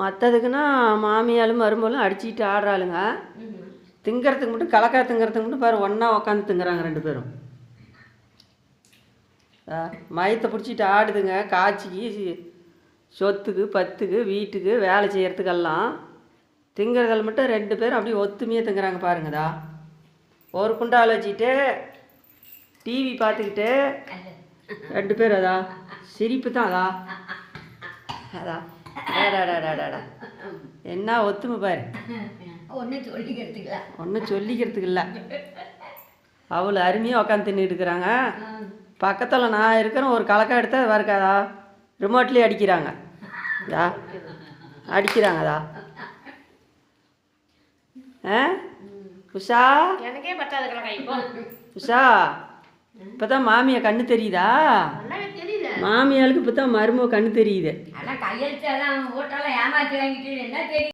மற்றதுக்குன்னா மாமியாலும் மருமகளும் அடிச்சுக்கிட்டு ஆடுறாளுங்க. திங்கிறதுக்கு மட்டும் கலக்கா திங்கிறதுக்கு மட்டும் பாரு ஒன்றா உக்காந்து திங்குறாங்க ரெண்டு பேரும். மயத்தை பிடிச்சிட்டு ஆடுதுங்க. காய்ச்சிக்கு சொத்துக்கு பத்துக்கு வீட்டுக்கு வேலை செய்கிறதுக்கெல்லாம் திங்கிறதில் மட்டும் ரெண்டு பேரும் அப்படியே ஒத்துமையாக திங்குறாங்க பாருங்கதா ஒரு குண்டால் வச்சுக்கிட்டு டிவி பார்த்துக்கிட்டு ரெண்டு பேரும் அதா சிரிப்பு தான் அதா அதா என்ன ஒத்துமை பாரு ஒன்றும் சொல்லிக்கிறதுக்கல ஒன்றும் சொல்லிக்கிறதுக்கு இல்லை. அவ்வளோ அருமையாக உட்காந்து தின்னுட்டு இருக்கிறாங்க பக்கத்தில் நான் இருக்கிறேன் ஒரு கலக்கா எடுத்தால் அது இருக்காதா? ரிமோட்லேயே அடிக்கிறாங்க. இதா அடிக்கிறாங்கதா? ஆ? உஷா? எனக்கே பத்தாது உஷா இப்போ தான் மாமியா கண்ணு தெரியுதா? மாமியாளுக்கு இப்போ தான் மருமக கண்ணு தெரியுது. ஆனால் கையெழுத்தெல்லாம் ஓட்டெல்லாம் ஏமாற்றி வாங்கிட்டு என்ன தெரியும்?